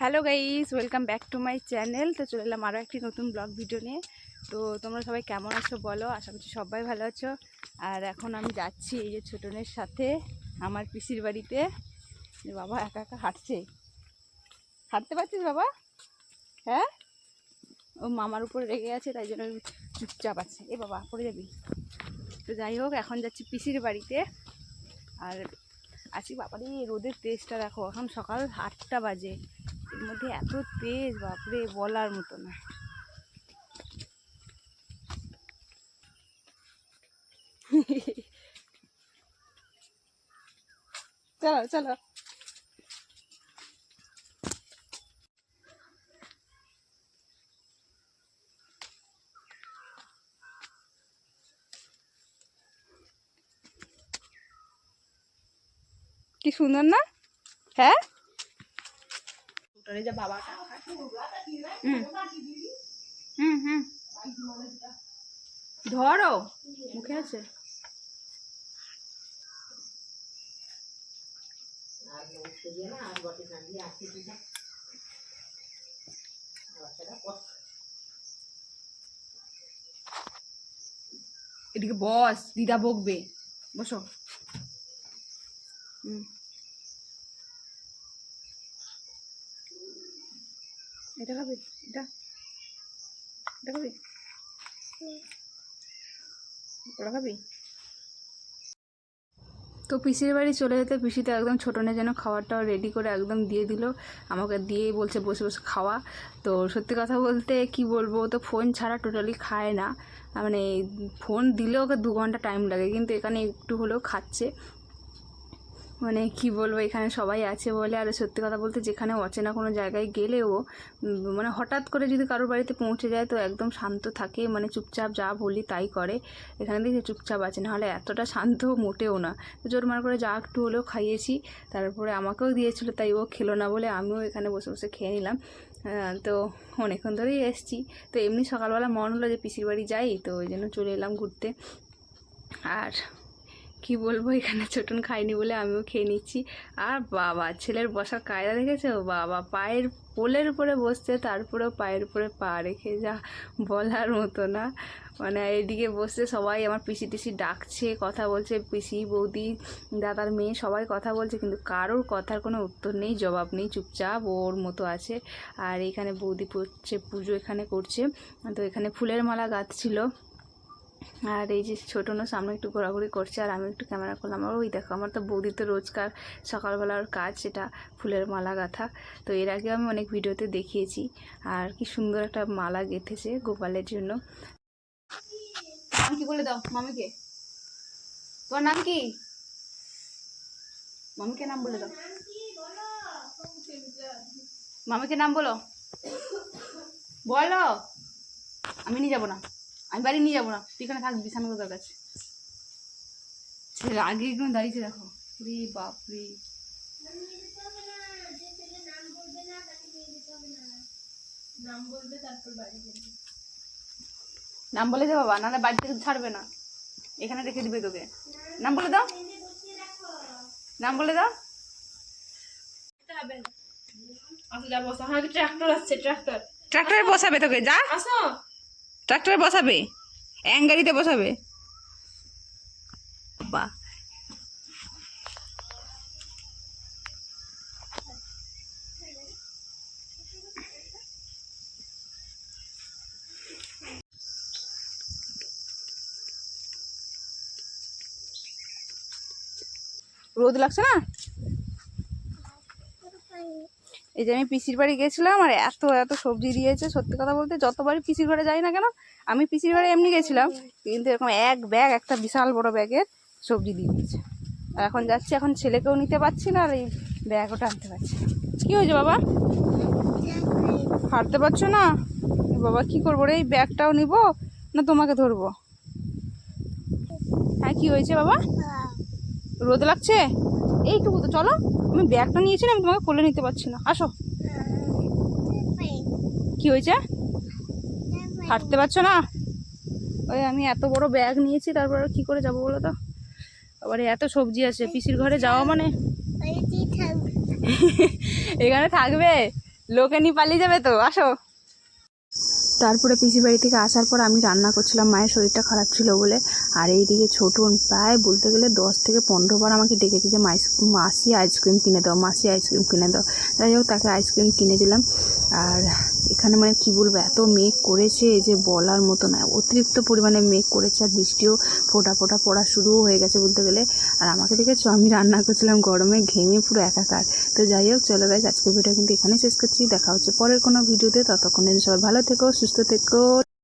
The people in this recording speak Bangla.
Hello guys, welcome back to my channel. তো চলে এলাম আরও একটি নতুন ব্লগ ভিডিও নিয়ে। তো তোমরা সবাই কেমন আছো বলো? আশা করছি সবাই ভালো আছো। আর এখন আমি যাচ্ছি এই যে ছোটনের সাথে আমার পিসির বাড়িতে। বাবা একা একা হাঁটছে। হাঁটতে পারছিস বাবা? হ্যাঁ? ও মামার উপরে রেগে আছে, তাই জন্য চুপচাপ আছে। এ বাবা, পড়ে যাবি। তো যাই হোক, এখন যাচ্ছি পিসির বাড়িতে। আর আছি বাবারে, রোদের তেজটা দেখো। এখন সকাল আটটা বাজে। এর মধ্যে এত তেজ বাপরে বলার মতো না। চলো চলো। কি সুন্দর না? হ্যাঁ? যে বাবাটা। হুম। হুম হুম। ধরো। মুখে আছে। এদিকে বস দিদা বকবে। বসো। হুম। এটা খাবি? এটা? এটা খাবি? ওটা খাবি? তো পিসির বাড়ি চলে যেতে পিসিতে একদম ছোটনে যেন খাবারটাও রেডি করে একদম দিয়ে দিল। আমাকে দিয়েই বলছে বসে বসে খাওয়া। তো সত্যি কথা বলতে কি বলব তো ফোন ছাড়া টোটালি খায় না। মানে ফোন দিলেও ওকে দু ঘণ্টা টাইম লাগে, কিন্তু এখানে একটু হলেও খাচ্ছে। মানে কি বলব, এখানে সবাই আছে বলে। আর সত্যি কথা বলতে যেখানে অচেনা কোনো জায়গায় গেলেও মানে হঠাৎ করে যদি কারোর বাড়িতে পৌঁছে যায় তো একদম শান্ত থাকে মানে চুপচাপ যা বলি তাই করে। এখানে দেখি চুপচাপ আছে, নাহলে এতটা শান্ত মোটেও না। তো জোর মার করে যা একটু হলেও খাইয়েছি, তারপরে আমাকেও দিয়েছিল, তাই ও খেলো না বলে আমিও এখানে বসে বসে খেয়ে নিলাম। তো অনেকক্ষণ ধরেই এসছি। তো এমনি সকালবেলা মন হলো যে পিসির বাড়ি যাই, তো ওই জন্য চলে এলাম ঘুরতে। আর কি বলব? এখানে ছোটন খাইনি বলে আমিও খেয়ে নিচ্ছি। আর বাবা, ছেলের বসার কায়দা দেখেছ? বাবা, পায়ের পোলের উপরে বসছে, তারপরেও পায়ের উপরে পা রেখে যা বলার মতো না। মানে এদিকে বসছে, সবাই আমার পিসি টিসি ডাকছে, কথা বলছে। পিসি, বৌদি, দাদার মেয়ে সবাই কথা বলছে, কিন্তু কারোর কথার কোনো উত্তর নেই, জবাব নেই, চুপচাপ ওর মতো আছে। আর এখানে বৌদি পড়ছে, পুজো এখানে করছে। তো এখানে ফুলের মালা গাঁথছিল। আর এই যে ছোটো ছোটনো সামনে একটু ঘোরাঘুরি করছে আর আমি একটু ক্যামেরা করলাম আর ওই দেখো, আমার তো বৌদি তো রোজকার সকালবেলার কাজ সেটা ফুলের মালা গাঁথা। তো এর আগে আমি অনেক ভিডিওতে দেখিয়েছি, আর কি সুন্দর একটা মালা গেঁথেছে গোপালের জন্য। কি বলে দাও, মামিকে। তোমার নাম কি? মামিকে নাম বলে দাও। মামিকে নাম বলো। বলো। আমি নিয়ে যাব না। আমি বাড়ি নিয়ে যাব না। তুই এখানে থাকবি সামনে তোর কাছে। ছেলে আগে একদম দাঁড়িয়েছে দেখো। রে বাপরে। নাম বলে দে বাবা নাহলে বাড়ি থেকে ছাড়বে না। এখানে রেখে দিবে তোকে। নাম বলে দাও। নাম বলে দাও। হ্যাঁ ট্রাক্টর আসছে ট্রাক্টর ট্রাক্টরে বসাবে তোকে যা। আসো। ট্রাক্টরে বসাবে? অ্যাঙ্গারিতে বসাবে? বা রোদ লাগছে না? এই যে আমি পিসির বাড়ি গেছিলাম আর এত এত সবজি দিয়েছে, সত্যি কথা বলতে যতবারই পিসির ঘরে যাই না কেন, আমি পিসির ঘরে এমনি গেছিলাম, কিন্তু এরকম এক ব্যাগ, একটা বিশাল বড় ব্যাগের সবজি দিয়ে দিয়েছে। আর এখন যাচ্ছি, এখন ছেলেকেও নিতে পারছি না আর এই ব্যাগও টানতে পারছি। কি হয়েছে বাবা? হাঁটতে পারছ না? বাবা, কি করব রে? এই ব্যাগটাও নিব না তোমাকে ধরবো? হ্যাঁ কি হয়েছে বাবা? রোদ লাগছে? এইটুকু তো চলো আমি ব্যাগটা নিয়েছি না আমি তোমাকে কোলে নিতে পারছি না। আসো। কি হয়েছে? হাঁটতে পারছ না? ওই আমি এত বড় ব্যাগ নিয়েছি তারপর আর কি করে যাব বলো তো? আবার এত সবজি আছে পিসির ঘরে যাওয়া মানে? এখানে থাকবে লোকে নিয়ে পালিয়ে যাবে তো আসো। তারপরে পিসি বাড়ি থেকে আসার পর আমি রান্না করছিলাম, মায়ের শরীরটা খারাপ ছিল বলে। আর এইদিকে ছোটন প্রায় বলতে গেলে দশ থেকে পনেরো বার আমাকে ডেকেছে যে মাসি আইসক্রিম কিনে দাও, মাসি আইসক্রিম কিনে দাও। যাই হোক, তাকে আইসক্রিম কিনে দিলাম। আর এখানে মানে কি বলব, এত মেঘ করেছে যে বলার মতো না। অতিরিক্ত পরিমাণে মেঘ করেছে আর বৃষ্টিও ফোটা ফোটা পড়া শুরুও হয়ে গেছে বলতে গেলে। আর আমাকে দেখেছ, আমি রান্না করছিলাম গরমে, ঘেমে পুরো একাকার। তো যাই হোক, চলে গাইজ আজকে ভিডিও কিন্তু এখানে শেষ করছি। দেখা হচ্ছে পরের কোনো ভিডিওতে ততক্ষণে সবাই ভালো থেকো, সুস্থ থেকো।